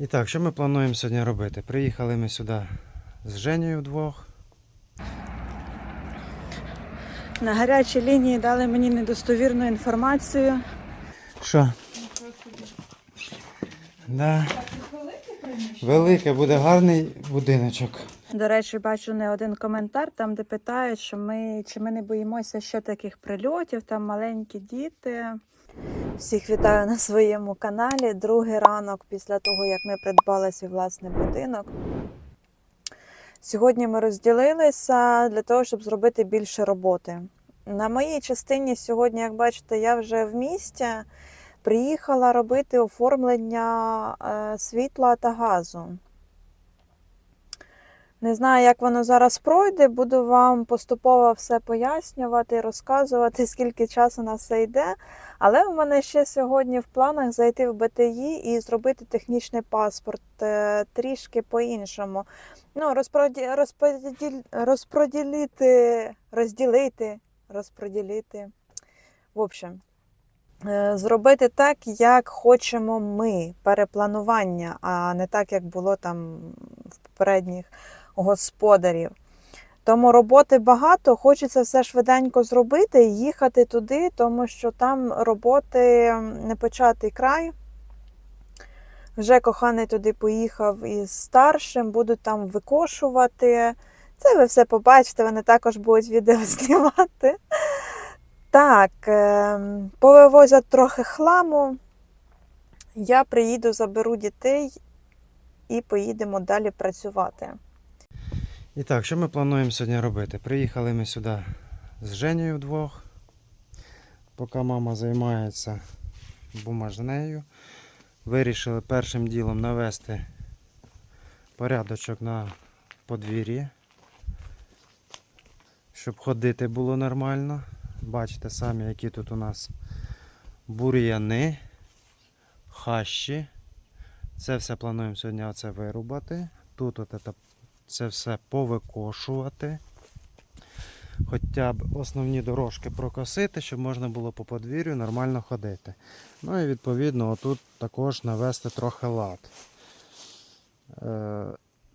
І так, що ми плануємо сьогодні робити? Приїхали ми сюди з Женєю вдвох. На гарячій лінії дали мені недостовірну інформацію. Що? Да. Велике, буде гарний будиночок. До речі, бачу не один коментар, там де питають, що ми чи ми не боїмося ще таких прильотів, там маленькі діти. Всіх вітаю на своєму каналі. Другий ранок після того, як ми придбали свій власний будинок. Сьогодні ми розділилися для того, щоб зробити більше роботи. На моїй частині сьогодні, як бачите, я вже в місті приїхала робити оформлення е, світла та газу. Не знаю, як воно зараз пройде, буду вам поступово все пояснювати, розказувати, скільки часу на все йде. Але у мене ще сьогодні в планах зайти в БТІ і зробити технічний паспорт е, трішки по-іншому. Ну, розпроді... розподіл... розпроділити, розділити, розпроділити. В общем, е, зробити так, як хочемо ми, перепланування, а не так, як було там в попередніх господарів. Тому роботи багато, хочеться все швиденько зробити і їхати туди, тому що там роботи непочатий край. Вже коханий туди поїхав із старшим, будуть там викошувати. Це ви все побачите, вони також будуть відео знімати. Так, ем, повивозять трохи хламу. Я приїду, заберу дітей і поїдемо далі працювати. І так, що ми плануємо сьогодні робити? Приїхали ми сюди з Женєю вдвох. Поки мама займається бумажнею. Вирішили першим ділом навести порядочок на подвір'ї, щоб ходити було нормально. Бачите самі, які тут у нас бур'яни, хащі. Це все плануємо сьогодні оце вирубати. Тут от це все повикошувати. Хоча б основні дорожки прокосити, щоб можна було по подвір'ю нормально ходити. Ну і відповідно отут також навести трохи лад. Е,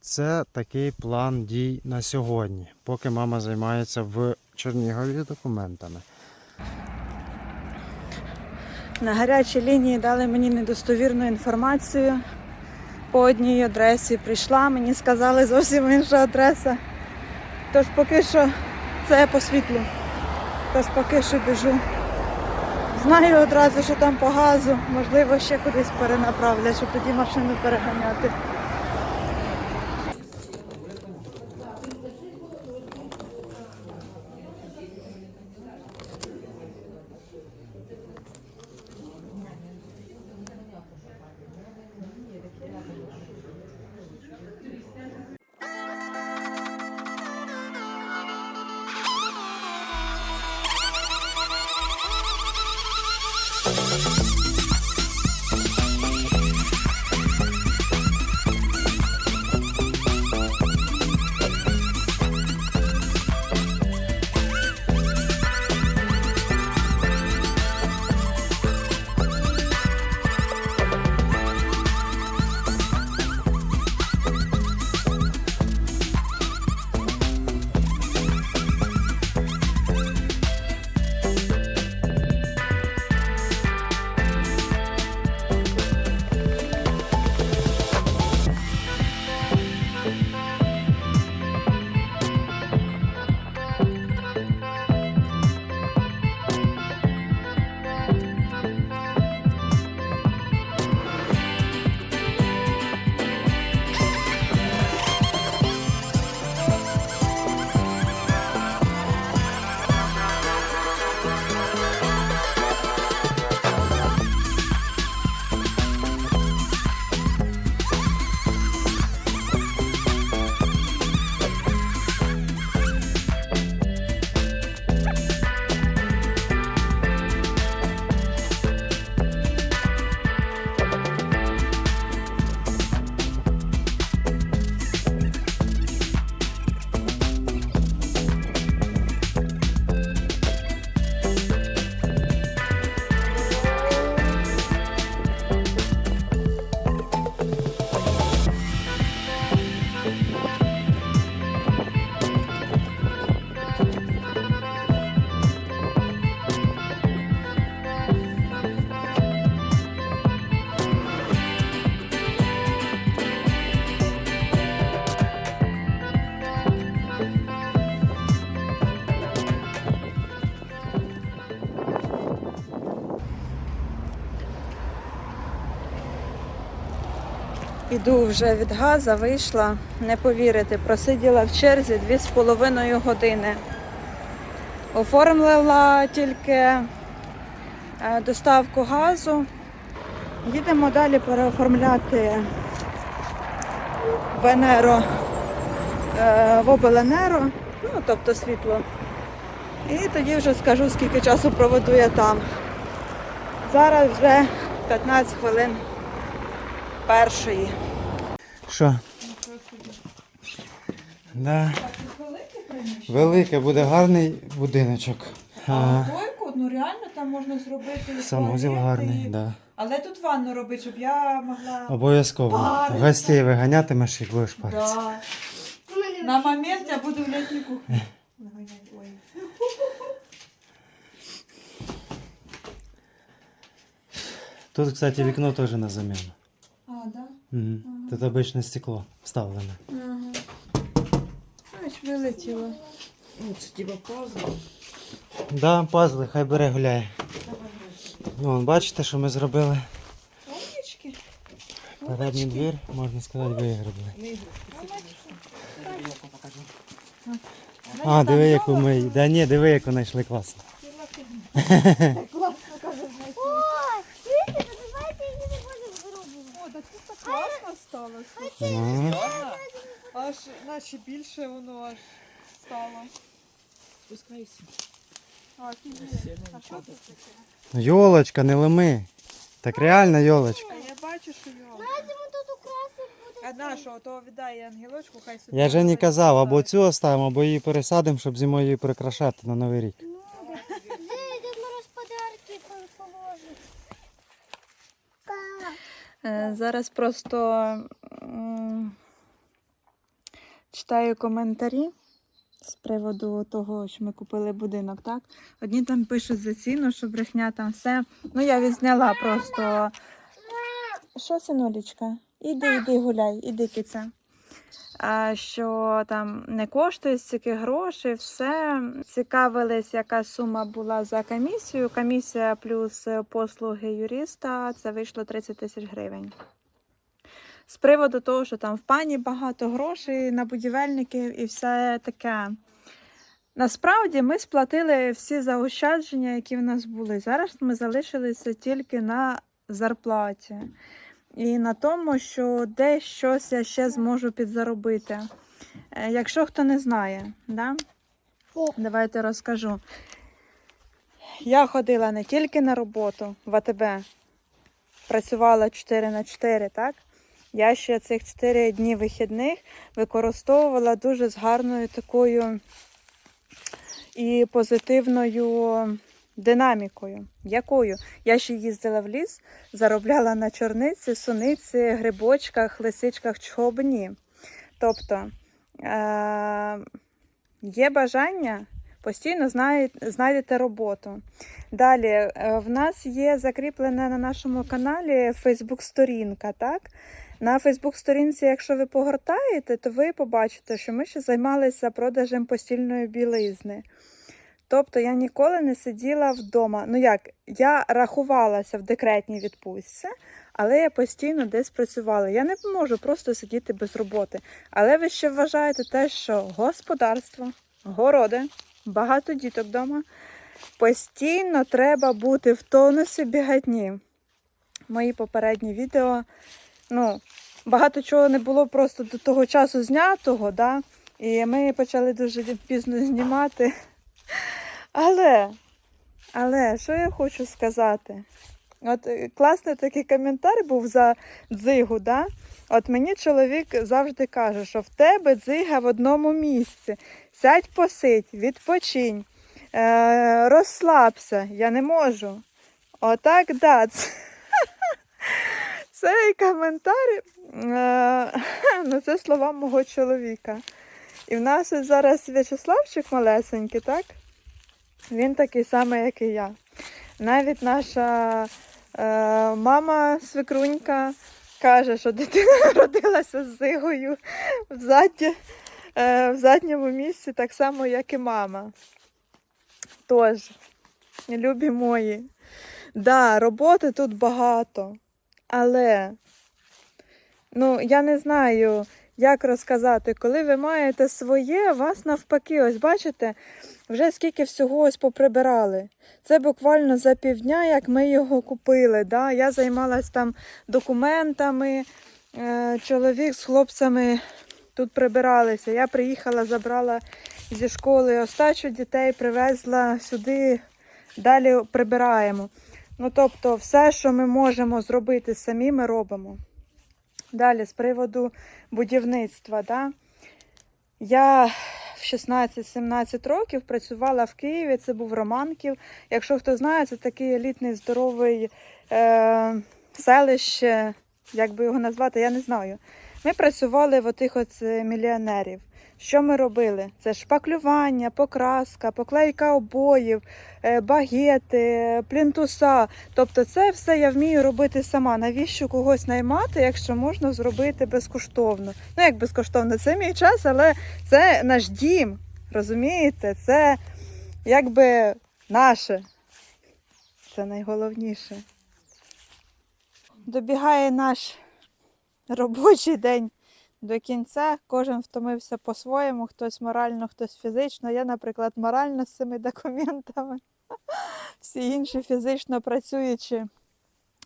Це такий план дій на сьогодні, поки мама займається в Чернігові документами. На гарячій лінії дали мені недостовірну інформацію по одній адресі. Прийшла, мені сказали зовсім інша адреса. Тож поки що це по світлу. Тож поки що біжу. Знаю одразу, що там по газу, можливо, ще кудись перенаправлять, щоб тоді машину переганяти. Іду вже від газа, вийшла, не повірите, просиділа в черзі 2,5 години. Оформила тільки е, доставку газу. Їдемо далі переоформляти в Енеро, е, в Обленеро, ну, тобто світло. І тоді вже скажу, скільки часу проведу я там. Зараз вже 15 хвилин першої. Що? Да. Велике, буде гарний будиночок. А, Койку, ну реально там можна зробити. туалет гарний, да. Але тут ванну робити, щоб я могла. Обов'язково. Гостей виганятимеш і будеш паритися. Да. На момент я буду в літній кухні. Ой. Тут, кстати, вікно теж на заміну. А, да? Угу. Тут обичне стекло вставлене. Ага. Аж вилетіло. Ну, це типа пазл. Да, пазли, хай бере гуляє. Вон, бачите, що ми зробили? Умнички. Передній двір, можна сказати, вигребли. А, диви, яку ми. Да ні, диви, яку знайшли класно. О, видите, давайте її не будемо зробити. О, так тут так класно стало. Ну, Аж наче більше воно аж стало. Спускайся. А, ну. Йолочка, не ломи. Так реально йолочка. я бачу, що його. Давайте ми тут украсимо буде. А на що, то віддай ангелочку, хай собі. Я же не казав, або цю оставимо, або її пересадимо, щоб зимою її прикрашати на Новий рік. Де Дід Мороз подарки положить? Е, Зараз просто м, читаю коментарі з приводу того, що ми купили будинок, так? Одні там пишуть за ціну, що брехня там все. Ну, я відзняла просто. Що, синулечка? Іди, іди гуляй, іди киця. А що там не коштує стільки грошей, все. Цікавились, яка сума була за комісію. Комісія плюс послуги юриста це вийшло 30 тисяч гривень. З приводу того, що там в пані багато грошей на будівельників і все таке. Насправді ми сплатили всі заощадження, які в нас були. Зараз ми залишилися тільки на зарплаті і на тому, що десь щось я ще зможу підзаробити. Е, Якщо хто не знає, да? давайте розкажу. Я ходила не тільки на роботу в АТБ, працювала 4 на 4, так? Я ще цих 4 дні вихідних використовувала дуже з гарною такою і позитивною динамікою. Якою? Я ще їздила в ліс, заробляла на чорниці, суниці, грибочках, лисичках, чобні. Тобто е- є бажання, постійно знайдете роботу. Далі, е, в нас є закріплена на нашому каналі Фейсбук-сторінка, так? На Фейсбук-сторінці, якщо ви погортаєте, то ви побачите, що ми ще займалися продажем постільної білизни. Тобто я ніколи не сиділа вдома. Ну як, я рахувалася в декретній відпустці, але я постійно десь працювала. Я не можу просто сидіти без роботи. Але ви ще вважаєте те, що господарство, городи, багато діток вдома. Постійно треба бути в тонусі бігатні. Мої попередні відео, ну, багато чого не було просто до того часу знятого, да? і ми почали дуже пізно знімати. Але, але, що я хочу сказати? От е, класний такий коментар був за дзигу, да? От мені чоловік завжди каже, що в тебе дзига в одному місці. Сядь посидь, відпочинь, е, розслабся, я не можу. Отак, да. Це, цей коментар, е, ну це слова мого чоловіка. І в нас зараз В'ячеславчик малесенький, так? Він такий самий, як і я. Навіть наша е, мама свекрунька каже, що дитина народилася з зигою в, задні, е, в задньому місці, так само, як і мама. Тож, любі мої, да, роботи тут багато, але ну я не знаю, як розказати, коли ви маєте своє, вас навпаки, ось бачите, вже скільки всього ось поприбирали. Це буквально за півдня, як ми його купили. Да? Я займалась там документами, е, чоловік з хлопцями тут прибиралися. Я приїхала, забрала зі школи остачу дітей, привезла сюди, далі прибираємо. Ну, тобто, все, що ми можемо зробити самі, ми робимо. Далі, з приводу будівництва. Да? Я в 16-17 років працювала в Києві, це був Романків. Якщо хто знає, це такий елітний здоровий е, селище, як би його назвати, я не знаю. Ми працювали в отих от е, мільйонерів. Що ми робили? Це шпаклювання, покраска, поклейка обоїв, е, багети, плінтуса. Тобто це все я вмію робити сама. Навіщо когось наймати, якщо можна зробити безкоштовно? Ну, як безкоштовно, це мій час, але це наш дім. Розумієте? Це якби наше. Це найголовніше. Добігає наш робочий день до кінця. Кожен втомився по-своєму, хтось морально, хтось фізично. Я, наприклад, морально з цими документами. Всі інші фізично працюючи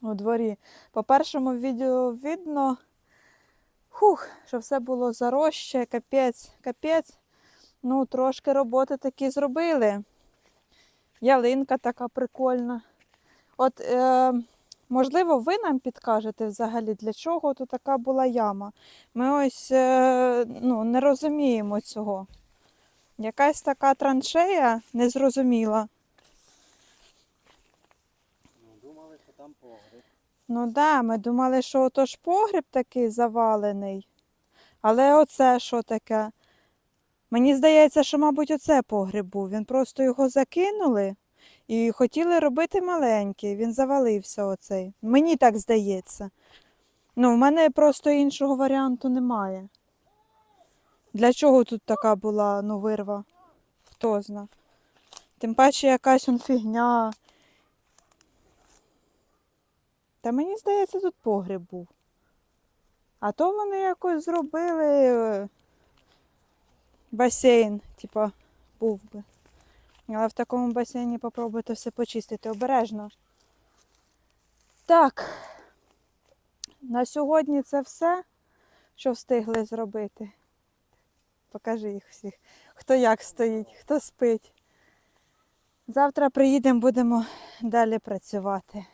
у дворі. По першому відео видно, хух, що все було зарожче, капець, капець. Ну, трошки роботи такі зробили. Ялинка така прикольна. От, е, можливо, ви нам підкажете взагалі, для чого тут така була яма. Ми ось е, ну, не розуміємо цього. Якась така траншея незрозуміла. Думали, що там погреб. Ну да, ми думали, що ото ж погріб такий завалений. Але оце що таке? Мені здається, що, мабуть, оце погріб був. Він просто його закинули і хотіли робити маленький. Він завалився оцей. Мені так здається. Ну, в мене просто іншого варіанту немає. Для чого тут така була ну, вирва? Хто зна. Тим паче якась он фігня. Та мені здається, тут погріб був. А то вони якось зробили е, басейн, типа, був би. Але в такому басейні попробуйте все почистити обережно. Так, на сьогодні це все, що встигли зробити. Покажи їх всіх, хто як стоїть, хто спить. Завтра приїдемо, будемо далі працювати.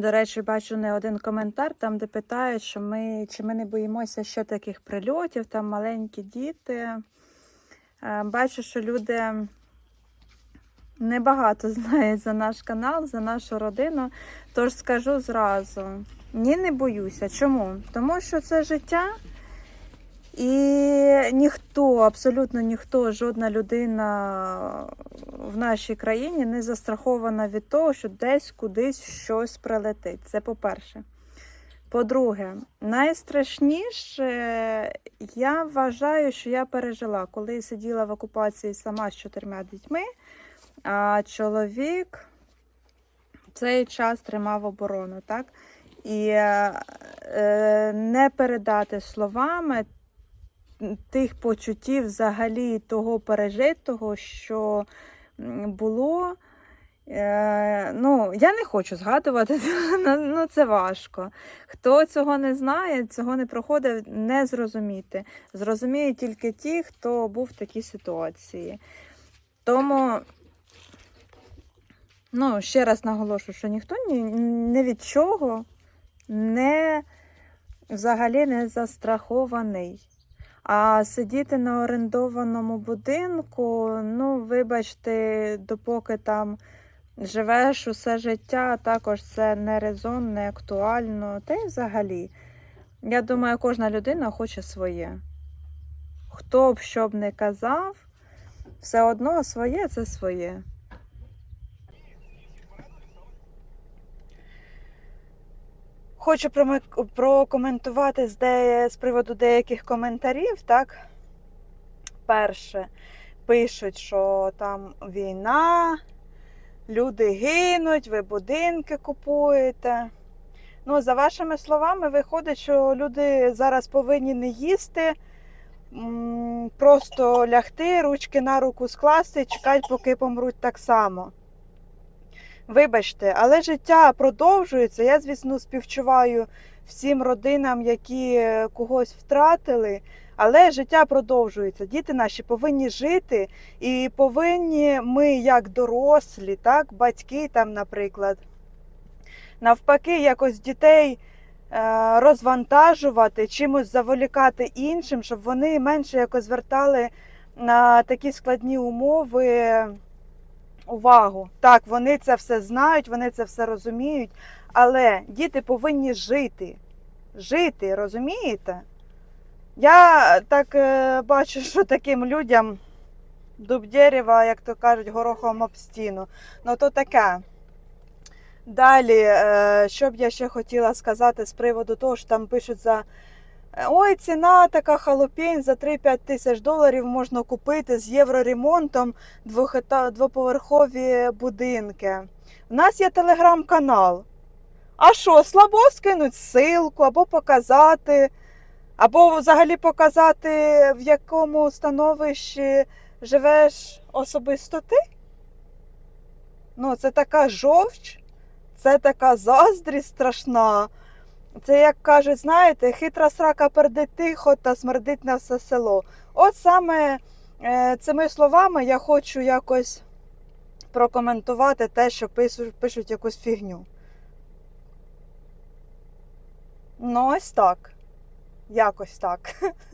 До речі, бачу не один коментар, там де питають, що ми чи ми не боїмося ще таких прильотів, там маленькі діти. Е, Бачу, що люди небагато знають за наш канал, за нашу родину. Тож скажу зразу: ні, не боюся. Чому? Тому що це життя. І ніхто, абсолютно ніхто, жодна людина в нашій країні не застрахована від того, що десь кудись щось прилетить. Це по-перше. По-друге, найстрашніше я вважаю, що я пережила, коли сиділа в окупації сама з чотирма дітьми, а чоловік цей час тримав оборону. так? І е, не передати словами тих почуттів, взагалі того пережитого, що було. Е, ну, я не хочу згадувати, ну, ну це важко. Хто цього не знає, цього не проходив, не зрозуміти. Зрозуміють тільки ті, хто був в такій ситуації. Тому, ну, ще раз наголошую, що ніхто ні, ні від чого не взагалі не застрахований. А сидіти на орендованому будинку, ну, вибачте, допоки там живеш усе життя, також це не резон, не актуально. Та й взагалі. Я думаю, кожна людина хоче своє. Хто б що б не казав, все одно своє це своє. Хочу прокоментувати з, приводу деяких коментарів. Так? Перше, пишуть, що там війна, люди гинуть, ви будинки купуєте. Ну, за вашими словами, виходить, що люди зараз повинні не їсти, просто лягти, ручки на руку скласти, чекати, поки помруть так само. Вибачте, але життя продовжується. Я, звісно, співчуваю всім родинам, які когось втратили. Але життя продовжується. Діти наші повинні жити, і повинні ми, як дорослі, так, батьки там, наприклад, навпаки, якось дітей е, розвантажувати, чимось заволікати іншим, щоб вони менше якось звертали на такі складні умови увагу. Так, вони це все знають, вони це все розуміють, але діти повинні жити. Жити, розумієте? Я так е, бачу, що таким людям дуб дерева, як то кажуть, горохом об стіну. Ну то таке. Далі, е, що б я ще хотіла сказати з приводу того, що там пишуть за. Ой, ціна така халупінь за 3-5 тисяч доларів можна купити з євроремонтом двоповерхові будинки. У нас є телеграм-канал. А що, слабо скинуть ссылку або показати, або взагалі показати, в якому становищі живеш особисто ти? Ну, це така жовч, це така заздрість страшна. Це, як кажуть, знаєте, хитра срака пердить тихо та смердить на все село. От саме е, цими словами я хочу якось прокоментувати те, що пишуть, пишуть якусь фігню. Ну, ось так. Якось так.